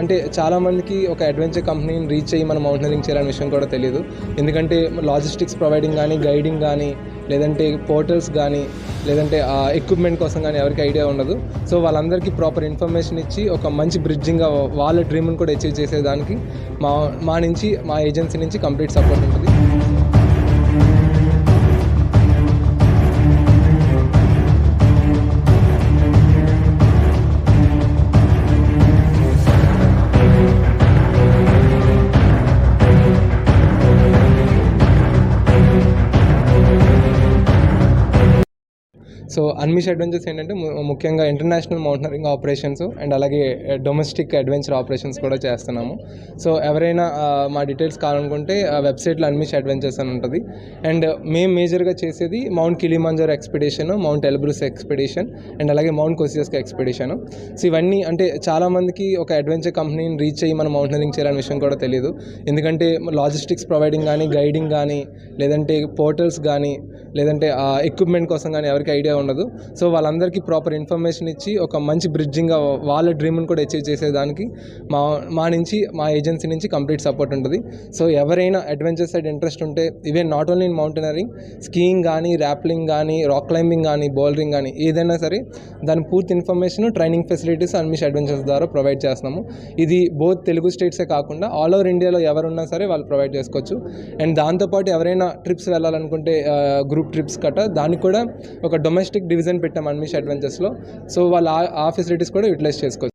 అంటే చాలామందికి ఒక అడ్వెంచర్ కంపెనీని రీచ్ అయ్యి మనం మౌంటైనరింగ్ చేయాలనే విషయం కూడా తెలియదు. ఎందుకంటే లాజిస్టిక్స్ ప్రొవైడింగ్ కానీ గైడింగ్ కానీ లేదంటే పోర్టల్స్ కానీ లేదంటే ఎక్విప్మెంట్ కోసం కానీ ఎవరికి ఐడియా ఉండదు. సో వాళ్ళందరికీ ప్రాపర్ ఇన్ఫర్మేషన్ ఇచ్చి ఒక మంచి బ్రిడ్జింగ్గా వాళ్ళ డ్రీమ్ని కూడా అచీవ్ చేసేదానికి మా మా నుంచి మా ఏజెన్సీ నుంచి కంప్లీట్ సపోర్ట్ ఉంటుంది. సో అన్మిష్ అడ్వెంచర్స్ ఏంటంటే ము- ముఖ్యంగా ఇంటర్నేషనల్ మౌంటనరింగ్ ఆపరేషన్స్ అండ్ అలాగే డొమెస్టిక్ అడ్వెంచర్ ఆపరేషన్స్ కూడా చేస్తున్నాము. సో ఎవరైనా మా డీటెయిల్స్ కావాలనుకుంటే ఆ వెబ్సైట్లో అన్మిష్ అడ్వెంచర్స్ అని ఉంటుంది. అండ్ మేము మేజర్గా చేసేది Mount Kilimanjaro expedition Mount Elbrus expedition and అలాగే మౌంట్ కోసియస్కి ఎక్స్పెడిషన్. సో ఇవన్నీ అంటే చాలామందికి ఒక అడ్వెంచర్ కంపెనీని రీచ్ అయ్యి మనం మౌంటనరింగ్ చేయాలనే విషయం కూడా తెలియదు. ఎందుకంటే లాజిస్టిక్స్ ప్రొవైడింగ్ కానీ గైడింగ్ కానీ లేదంటే పోర్టల్స్ కానీ లేదంటే ఎక్విప్మెంట్ కోసం కానీ ఎవరికి ఐడియా ఉండదు. సో వాళ్ళందరికీ ప్రాపర్ ఇన్ఫర్మేషన్ ఇచ్చి ఒక మంచి బ్రిడ్జింగ్గా వాళ్ళ డ్రీమ్ని కూడా అచీవ్ చేసేదానికి మా మా నుంచి మా ఏజెన్సీ నుంచి కంప్లీట్ సపోర్ట్ ఉంటుంది. సో ఎవరైనా అడ్వెంచర్ సైడ్ ఇంట్రెస్ట్ ఉంటే ఇవే not only in mountaineering skiing కానీ ర్యాప్లింగ్ కానీ రాక్ క్లైంబింగ్ కానీ బౌలరింగ్ కానీ ఏదైనా సరే దాని పూర్తి information training facilities Anmish adventures ద్వారా ప్రొవైడ్ చేస్తున్నాము. ఇది బోత్ తెలుగు స్టేట్సే కాకుండా ఆల్ ఓవర్ ఇండియాలో ఎవరున్నా సరే వాళ్ళు ప్రొవైడ్ చేసుకోవచ్చు. అండ్ దాంతోపాటు ఎవరైనా ట్రిప్స్ వెళ్ళాలనుకుంటే గ్రూప్ ట్రిప్స్ కట్ట దానికి కూడా ఒక డొమెస్టిక్ డివిజన్ పెట్టాం అన్మిష్ అడ్వెంచర్స్లో. సో వాళ్ళ ఆ ఫెసిలిటీస్ కూడా యూటిలైజ్ చేసుకోవచ్చు.